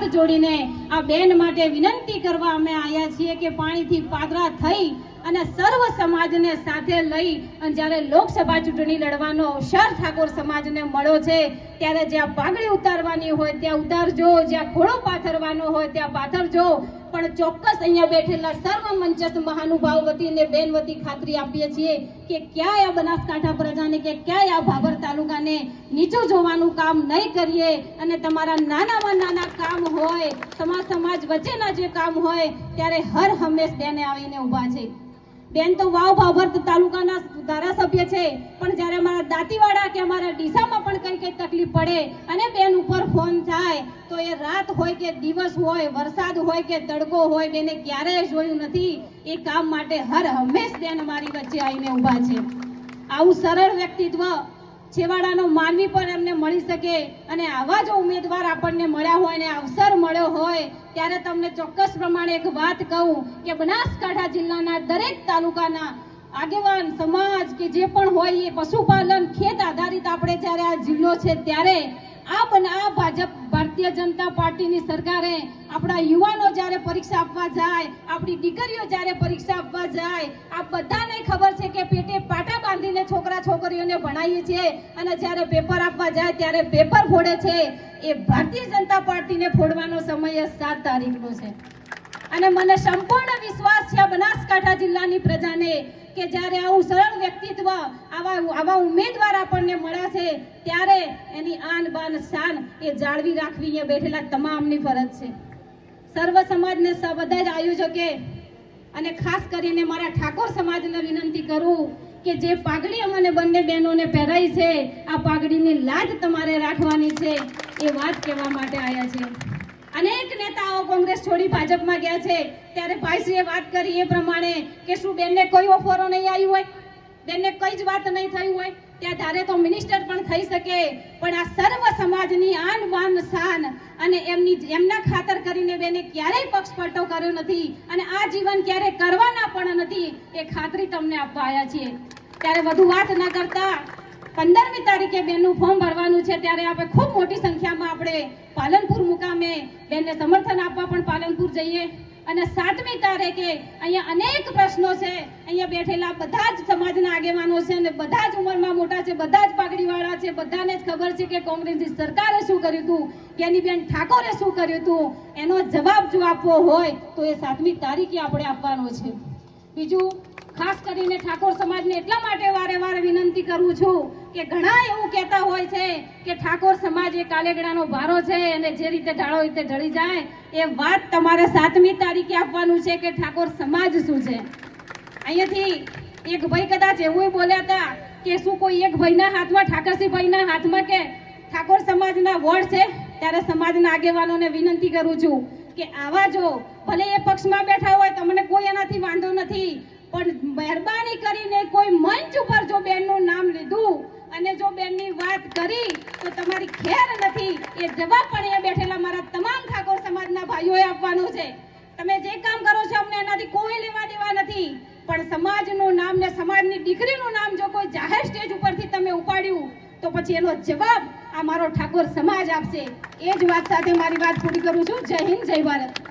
હાથ જોડીને આ બેન માટે વિનંતી કરવા અમે આવ્યા છીએ કે પાણીથી પાદરા થઈ અને સર્વ સમાજને સાથે લઈ અને જ્યારે લોકસભા ચૂંટણી લડવાનો અવસર ઠાકોર સમાજને મળ્યો છે, ત્યારે જ્યાં પાઘડી ઉતારવાની હોય, ત્યાં ઉતારજો, જ્યાં ઘોડો પાથરવાનો હોય, ત્યાં પાથરજો. પણ ચોક્કસ અહીંયા બેઠેલા સર્વ મંચસ્થ મહાનુભાવ વતીને બેન વતી ખાતરી આપીએ છીએ કે ક્યાંય આ બનાસકાંઠા પ્રજાને કે ક્યાંય આ ભાભર તાલુકાને નીચું જોવાનું કામ નહીં કરીએ અને તમારા નાનામાં નાના કામ હોય સમાજ સમાજ વચ્ચેના જે કામ હોય, ત્યારે હર હંમેશ બેને આવીને ઊભા છે. બેન તો વાવ ભાભર તાલુકાના ધારાસભ્ય છે. પણ જ્યારે અમારા દાંતીવાડા કે અમારા ડીસામાં પણ કંઈ કંઈ તકલીફ પડે અને બેન ઉપર ફોન થાય, તો એ રાત હોય કે દિવસ હોય, વરસાદ હોય કે તડકો હોય, બેને ક્યારેય જોયું નથી. એ કામ માટે હર હંમેશ બેન અમારી વચ્ચે આવીને ઊભા છે. આવું સરળ વ્યક્તિત્વ છેવાડાનો માનવી પણ એમને મળી શકે અને આવા જો ઉમેદવાર આપણને મળ્યા હોય અને અવસર મળ્યો હોય, ત્યારે તમને ચોક્કસ પ્રમાણે એક વાત કહું કે બનાસકાંઠા જિલ્લાના દરેક તાલુકાના આગેવાન, સમાજ કે જે પણ હોય એ પશુપાલન ખેત આધારિત આપણે જ્યારે આ જિલ્લો છે ત્યારે આ બના આ ભાજપ ભારતીય જનતા પાર્ટીની સરકારે આપણા યુવાનો જ્યારે પરીક્ષા આપવા જાય, આપણી દીકરીઓ જ્યારે પરીક્ષા આપવા જાય આ બધાને ખબર છે કે પેટે પાટા બાંધીને છોકરા છોકરીઓને ભણાવીએ છીએ અને જ્યારે પેપર આપવા જાય ત્યારે પેપર ફોડે છે. એ ભારતીય જનતા પાર્ટીને ફોડવાનો સમય સાત તારીખનો છે. અને મને સંપૂર્ણ વિશ્વાસ છે બનાસકાંઠા જિલ્લાની પ્રજાને કે જ્યારે આવું સરળ વ્યક્તિત્વ આવા આવા ઉમેદવાર આપણને મળ્યા છે ત્યારે એની આન બાન શાન એ જાળવી રાખવી અહીંયા બેઠેલા તમામની ફરજ છે. સર્વ સમાજને બધા જ આયોજકે અને ખાસ કરીને મારા ઠાકોર સમાજને વિનંતી કરું કે જે પાઘડી અમને બંને બહેનોને પહેરાઈ છે, આ પાઘડીની લાજ તમારે રાખવાની છે, એ વાત કહેવા માટે આવ્યા છે અનેક નેતાઓ કોંગ્રેસ છોડી ભાજપમાં ગયા છે. ત્યારે ભાઈશ્રીએ વાત કરી એ પ્રમાણે કે શું બેનને કોઈ ઓફરો નહીં આવી હોય? બેનને કઈ જ વાત નહીં થઈ હોય? ત્યાં ધારે તો મિનિસ્ટર પણ થઈ શકે. પણ આ સર્વ સમાજની આન બાન શાન અને એમની એમના ખાતર કરીને બેને ક્યારેય પક્ષપલટો કર્યો નથી અને આ જીવન ક્યારે કરવાના પણ નથી એ ખાતરી તમને આપવા આવ્યા છીએ. ત્યારે વધુ વાત ન કરતા પંદરમી તારીખે બેનનું ફોર્મ ભરવાનું છે, ત્યારે આપણે ખૂબ મોટી સંખ્યામાં આપણે પાલનપુર મુકામે બેનને સમર્થન આપવા પણ પાલનપુર જઈએ. અને સાતમી તારીખે અહીંયા અનેક પ્રશ્નો છે, અહીંયા બેઠેલા બધા જ સમાજના આગેવાનો છે અને બધા જ ઉંમરમાં મોટા છે, બધા જ પાઘડીવાળા છે, બધાને જ ખબર છે કે કોંગ્રેસની સરકારે શું કર્યું હતું કેનીબેન ઠાકોરે શું કર્યું હતું, એનો જવાબ જો આપવો હોય તો એ સાતમી તારીખે આપણે આપવાનો છે. બીજું, ખાસ કરીને ઠાકોર સમાજને એટલા માટે કરું છું કે ઘણા એવું કહેતા હોય છે કે ઠાકોર સમાજ એ કાલેગડાનો ભારો છે અને જે રીતે ઢાળો રીતે ઢળી જાય, એ વાત તમારે સાતમી તારીખે આપવાનું છે કે ઠાકોર સમાજ શું છે. અહીંયાથી એક ભાઈ કદાચ એવું બોલ્યા હતા કે શું કોઈ એક ભાઈના હાથમાં, ઠાકરસિંહ ભાઈના હાથમાં કે ઠાકોર સમાજના વોર્ડ છે, ત્યારે સમાજના આગેવાનોને વિનંતી કરું છું કે આવા જો ભલે એ પક્ષમાં બેઠા હોય, તમને કોઈ એનાથી વાંધો નથી, પણ મહેરબાની કોઈ મંચ ઉપર જો બેનનું નામ લીધું અને જો બેનની વાત કરી, તો તમારી ખેર નથી. એ જવાબ પણ અહીંયા બેઠેલા મારા તમામ ઠાકોર સમાજના ભાઈઓએ આપવાનો છે. તમે જે કામ કરો છો, અમને એનાથી કોઈ લેવા દેવા નથી. પણ સમાજનું નામ ને સમાજની દીકરીનું નામ જો કોઈ જાહેર સ્ટેજ ઉપરથી તમે ઉપાડ્યું, તો પછી એનો જવાબ આ મારો ઠાકોર સમાજ આપશે. એ જ વાત સાથે મારી વાત પૂરી કરું છું. જય હિન્દ, જય ભારત.